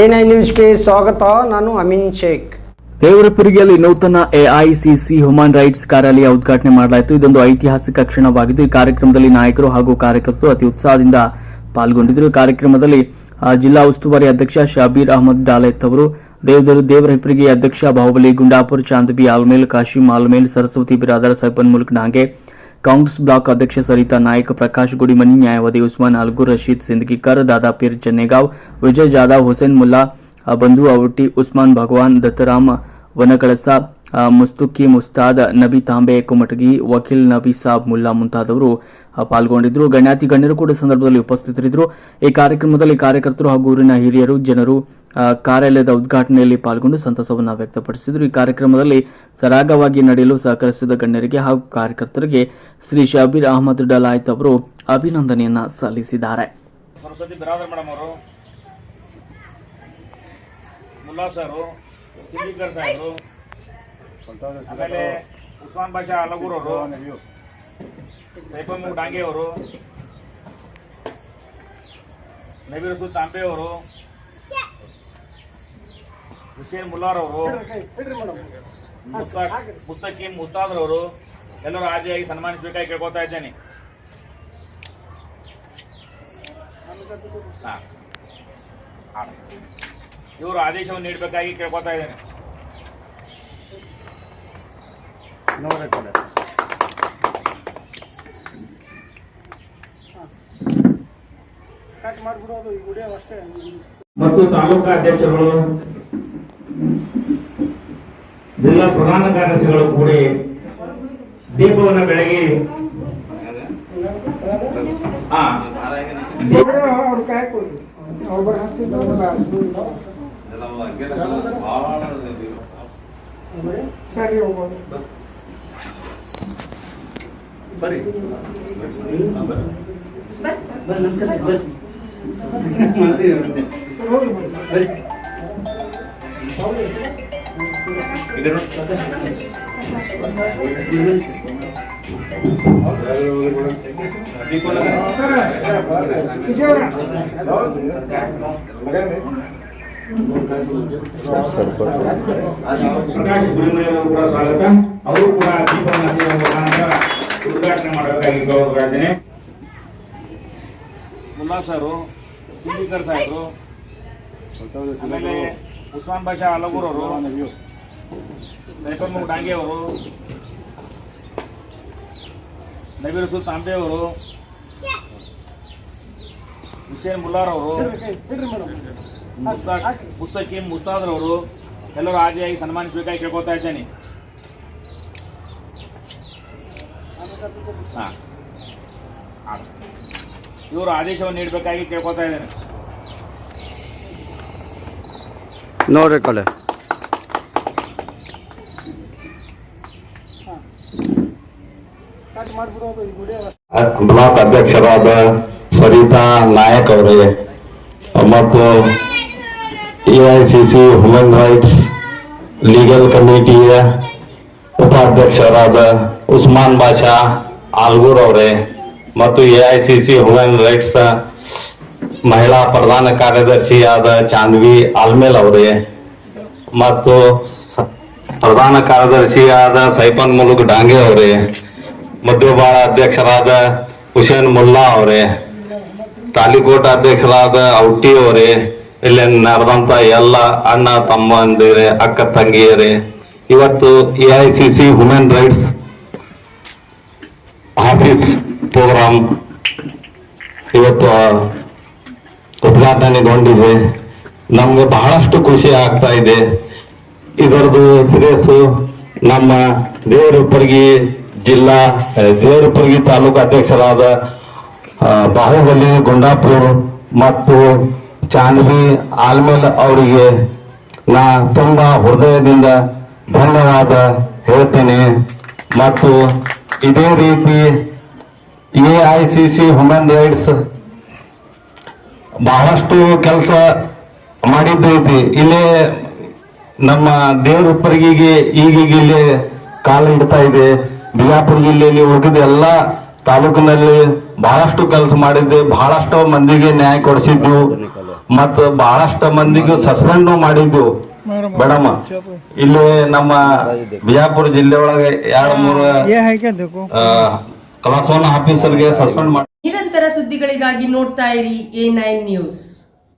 A nine ನ್ಯೂಸ್ಗೆ ಸ್ವಾಗತ, ನಾನು ಅಮಿನ್ ಶೇಖ್. ದೇವರಪುರಿಯಲ್ಲಿ ನೂತನ ಎಐಸಿಸಿ ಹ್ಯೂಮನ್ ರೈಟ್ಸ್ ಕಾರ್ಯಾಲಯ ಉದ್ಘಾಟನೆ ಮಾಡಲಾಯಿತು. ಇದೊಂದು ಐತಿಹಾಸಿಕ ಕ್ಷಣವಾಗಿದ್ದು, ಈ ಕಾರ್ಯಕ್ರಮದಲ್ಲಿ ನಾಯಕರು ಹಾಗೂ ಕಾರ್ಯಕರ್ತರು ಅತಿ ಉತ್ಸಾಹದಿಂದ ಪಾಲ್ಗೊಂಡಿದ್ದರು. ಕಾರ್ಯಕ್ರಮದಲ್ಲಿ ಜಿಲ್ಲಾ ಉಸ್ತುವಾರಿ ಅಧ್ಯಕ್ಷ ಶಾಬೀರ್ ಅಹಮದ್ ಡಾಲೆತ್ ಅವರು, ದೇವದರು ದೇವರಹಿಪ್ಪರಿಗೆ ಅಧ್ಯಕ್ಷ ಬಾಹುಬಲಿ, ಗುಂಡಾಪುರ್, ಚಾಂದಬಿ, ಆಲ್ಮೇಲ್ ಕಾಶಿಮ್ ಆಲ್ಮೇಲ್, ಸರಸ್ವತಿ, ಬಿರಾದರ್ ಸೈಪನ್ ಮುಲ್ಕ್, ನಾಂಗೆ ಕಾಂಗ್ರೆಸ್ ಬ್ಲಾಕ್ ಅಧ್ಯಕ್ಷ ಸರಿತಾ ನಾಯಕ್ ಪ್ರಕಾಶ್ ಗುಡಿಮನಿ ನ್ಯಾಯವಾದಿ ಉಸ್ಮಾನ್ ಅಲ್ಗುರ್ ರಶೀದ್ ಸಿಂದಗಿಕರ್ ದಾದಾಪೀರ್ ಚೆನ್ನೇಗಾಂವ್ ವಿಜಯ್ ಜಾಧವ್ ಹುಸೇನ್ ಮುಲ್ಲಾ ಆ, ಬಂಧು ಅವಟಿ ಉಸ್ಮಾನ್ ಭಗವಾನ್ ದತ್ತರಾಮ್ ವನಕಳಸ ಆ, ಮುಸ್ತುಕಿ ಮುಸ್ತಾದ್ ನಬಿ ತಾಂಬೆ ಕುಮಟಗಿ ವಕೀಲ್ ನಬಿ ಸಾಬ್ ಮುಲ್ಲಾ ಮುಂತಾದವರು ಪಾಲ್ಗೊಂಡಿದ್ದರು. ಗಣ್ಯಾತಿ ಗಣ್ಯರು ಕೂಡ ಸಂದರ್ಭದಲ್ಲಿ ಉಪಸ್ಥಿತರಿದ್ದರು. ಈ ಕಾರ್ಯಕ್ರಮದಲ್ಲಿ ಕಾರ್ಯಕರ್ತರು ಹಾಗೂ ಊರಿನ ಹಿರಿಯರು, ಜನರು ಕಾರ್ಯಾಲಯದ ಉದ್ಘಾಟನೆಯಲ್ಲಿ ಪಾಲ್ಗೊಂಡು ಸಂತಸವನ್ನು ವ್ಯಕ್ತಪಡಿಸಿದರು. ಈ ಕಾರ್ಯಕ್ರಮದಲ್ಲಿ ಸರಾಗವಾಗಿ ನಡೆಯಲು ಸಹಕರಿಸಿದ ಗಣ್ಯರಿಗೆ ಹಾಗೂ ಕಾರ್ಯಕರ್ತರಿಗೆ ಶ್ರೀ ಶಬೀರ್ ಅಹಮದ್ ಡಲಾಯತ್ ಅವರು ಅಭಿನಂದನೆಯನ್ನ ಸಲ್ಲಿಸಿದ್ದಾರೆ. ಸಾಹೇಬರು ಆಮೇಲೆ ಉಸ್ಮಾನ್ ಬಾಷಾ ಅಲಗೂರ್ ಅವರು ಸೈಫಮ್ ಡಾಂಗೆ ಅವರು, ನಬೀರ್ ಸುಲ್ ತಾಂಬೆ ಅವರು, ಹುಸೇನ್ ಮುಲ್ಲಾರ್ ಅವರು, ಮುಸ್ತಾಕ್, ಮುಸ್ತಕೀಮ್ ಮುಸ್ತಾದರ್ ಅವರು, ಎಲ್ಲರೂ ಆದಿಯಾಗಿ ಸನ್ಮಾನಿಸಬೇಕಾಗಿ ಕೇಳ್ಕೊತಾ ಇದ್ದೇನೆ. ಇವರು ಆದೇಶವನ್ನು ನೀಡಬೇಕಾಗಿ ಕೇಳ್ಕೊತಾ ಇದ್ದೇನೆ ಮತ್ತು ತಾಲೂಕಾ ಅಧ್ಯಕ್ಷರುಗಳು ಜಿಲ್ಲಾ ಪ್ರಧಾನ ಕಾರ್ಯದರ್ಶಿಗಳು ಕೂಡಿ ದೀಪವನ್ನು ಬೆಳಗಿ ಹಾ. ಸರಿ ಹೋಗ್ಬೋದು ಪ್ರಕಾಶ್ ಗುಡಿಮನೆಯವರು ಕೂಡ ಸ್ವಾಗತ ಅವರು ಕೂಡ ದೀಪವನ್ನು ಹಚ್ಚುವ ಮುಖಾಂತರ ಉದ್ಘಾಟನೆ ಕೇಳ್ಕೊಳ್ತಾ ಇದ್ದೇನೆ ಮುಲ್ಲಾ ಸರು ಸಿಂದಿಕರ್ ಸಾಹೇಬರು ಆಮೇಲೆ ಉಸ್ಮಾನ್ ಬಾಷಾ ಅಲಗೂರ್ ಅವರು ಸೈಫಲ್ ಮುಗ್ ಡಾಂಗೆ ಅವರು, ನಬೀರ್ ರಸೂಲ್ ತಾಂಬೆ ಅವರು, ಹುಸೇನ್ ಮುಲ್ಲಾರ್ ಅವರು, ಮುಸ್ತಾಕ್ ಮುಸ್ತಕೀಮ್ ಮುಸ್ತಾದ್ರವರು, ಎಲ್ಲರೂ ಆದಿಯಾಗಿ ಸನ್ಮಾನಿಸಬೇಕಾಗಿ ಕೇಳ್ಕೊತಾ ಇದ್ದೇನೆ. ಹಾ. ಹಾ. ಇವರು ಆದೇಶವನ್ನು ನೀಡಬೇಕಾಗಿ ಕೇಳ್ಕೊತಾ ಇದ್ದೇನೆ ನೋಡ್ರಿ ಕಲೆ ಕಟ್ ಮಾಡ್ಬಿಡೋದು ಈ ಗುಡಿ ಬ್ಲಾಕ್ ಅಧ್ಯಕ್ಷರಾದ ಸರಿತಾ ನಾಯಕ್ ಅವರೇ ಮತ್ತು ಎಐಸಿಸಿ ಹ್ಯೂಮನ್ ರೈಟ್ಸ್ ಲೀಗಲ್ ಕಮಿಟಿಯ ಉಪಾಧ್ಯಕ್ಷರಾದ ಉಸ್ಮಾನ್ ಬಾಷಾ ಆಲ್ಗೂರ್ ಅವರೇ ಮತ್ತು A I C C human rights ಮಹಿಳಾ ಪ್ರಧಾನ ಕಾರ್ಯದರ್ಶಿಯಾದ ಚಾಂದ್ವಿ ಆಲ್ಮೇಲ್ ಅವರೇ ಮತ್ತು ಪ್ರಧಾನ ಕಾರ್ಯದರ್ಶಿಯಾದ ಸೈಫನ್ ಮುಲುಕ್ ಡಾಂಗೆ ಅವರೇ ಮಧ್ಯಭಾಳ ಅಧ್ಯಕ್ಷರಾದ ಹುಸೇನ್ ಮುಲ್ಲಾ ಅವರೇ ತಾಲಿಕೋಟ ಅಧ್ಯಕ್ಷರಾದ ಔಟಿ ಅವರೇ ಇಲ್ಲಿ ನಡೆದಂತ ಎಲ್ಲ ಅಣ್ಣ ತಮ್ಮಂದಿರೇ ಅಕ್ಕ, ತಂಗಿಯರೇ. ಇವತ್ತು A I C C human rights office program ಇವತ್ತು ಉದ್ಘಾಟನೆಗೊಂಡಿದೆ. ನಮ್ಗೆ ಬಹಳಷ್ಟು ಖುಷಿ ಆಗ್ತಾ ಇದೆ. ಇದರದು ಶ್ರೇಯಸ್ಸು ನಮ್ಮ ದೇವರಪ್ಪರ್ಗಿ ಜಿಲ್ಲಾ ದೇವರಪ್ಪರ್ಗಿ ತಾಲೂಕು ಅಧ್ಯಕ್ಷರಾದ ಬಾಹುಬಲಿ ಗುಂಡಾಪುರ್ ಮತ್ತು ಚಾಂದ್ವಿ ಆಲ್ಮೇಲ್ ಅವರಿಗೆ ನಾ ತುಂಬಾ ಹೃದಯದಿಂದ ಧನ್ಯವಾದ. ಹೇಳ್ತೇನೆ. ಮತ್ತು ಇದೇ ರೀತಿ A I C C human rights ಬಹಳಷ್ಟು ಕೆಲಸ ಮಾಡಿದ್ದೈತಿ ಇಲ್ಲೇ ನಮ್ಮ ದೇವರಪ್ಪರಿಗೆಗೆ ಈಗೀಗ ಇಲ್ಲಿ ಕಾಲ ಇಡ್ತಾ ಇದೆ. ಬಿಜಾಪುರ ಜಿಲ್ಲೆಯಲ್ಲಿ ಉಳಿದ ಎಲ್ಲ ತಾಲೂಕಿನಲ್ಲಿ ಬಹಳಷ್ಟು ಕೆಲಸ ಮಾಡಿದ್ದೆ. ಬಹಳಷ್ಟು ಮಂದಿಗೆ ನ್ಯಾಯ ಕೊಡಿಸಿದ್ದು. ಮತ್ತು ಬಹಳಷ್ಟು ಮಂದಿಗೆ ಸಸ್ಪೆಂಡ್ ಮಾಡಿದ್ದು. ಮೇಡಮ್ ಇಲ್ಲಿ ನಮ್ಮ ಬಿಜಾಪುರ ಜಿಲ್ಲೆ ಒಳಗೆ ಎರಡು ಮೂರು ಕ್ಲಾಸ್ ಒನ್ ಆಫೀಸರ್ಗೆ ಸಸ್ಪೆಂಡ್ ಮಾಡಿ ನಿರಂತರ ಸುದ್ದಿಗಳಿಗಾಗಿ ನೋಡ್ತಾ ಇರಿ ಎ ನೈನ್ ನ್ಯೂಸ್.